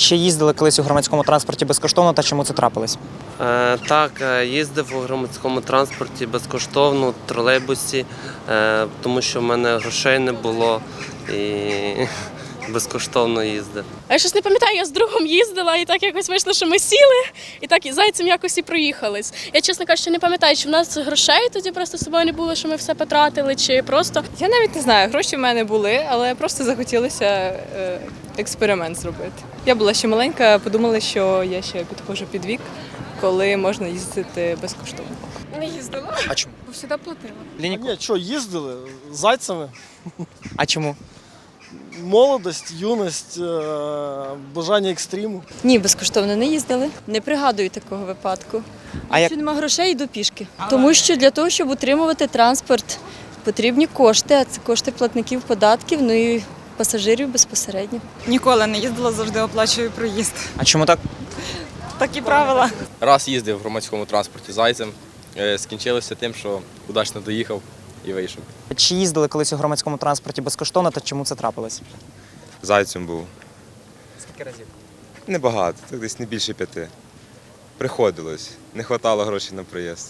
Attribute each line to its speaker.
Speaker 1: Чи їздили колись у громадському транспорті безкоштовно та чому це трапилось?
Speaker 2: Е, Так, е, їздив у громадському транспорті безкоштовно, в тролейбусі, е, тому що в мене грошей не було і безкоштовно їздив.
Speaker 3: А я щось не пам'ятаю, я з другом їздила, і так якось вийшло, що ми сіли, і так і зайцем якось і проїхались. Я, чесно кажучи, не пам'ятаю, чи в нас грошей тоді просто з собою не було, що ми все потратили, чи просто
Speaker 4: Я навіть не знаю, гроші в мене були, але просто захотілося е, експеримент зробити. Я була ще маленька, подумала, що я ще підходжу під вік, коли можна їздити безкоштовно.
Speaker 5: Не їздила,
Speaker 1: А чому?
Speaker 5: бо завжди платила.
Speaker 6: Ні, що, їздили зайцями.
Speaker 1: А чому?
Speaker 6: Молодость, юність, е, бажання екстриму.
Speaker 7: Ні, безкоштовно не їздили. Не пригадую такого випадку.
Speaker 1: А як
Speaker 7: Якщо нема грошей, йду пішки. Тому що для того, щоб утримувати транспорт, потрібні кошти, а це кошти платників податків, ну і пасажирів безпосередньо.
Speaker 8: Ніколи не їздила, завжди оплачую проїзд.
Speaker 1: а чому так?
Speaker 8: Такі правила.
Speaker 9: Раз їздив в громадському транспорті зайцем, е, скінчилося тим, що удачно доїхав і вийшов.
Speaker 1: Чи їздили колись у громадському транспорті безкоштовно та чому це трапилось?
Speaker 10: Зайцем був.
Speaker 1: Скільки разів?
Speaker 10: Небагато, так десь не більше п'яти. Приходилось. Не вистачало грошей на проїзд.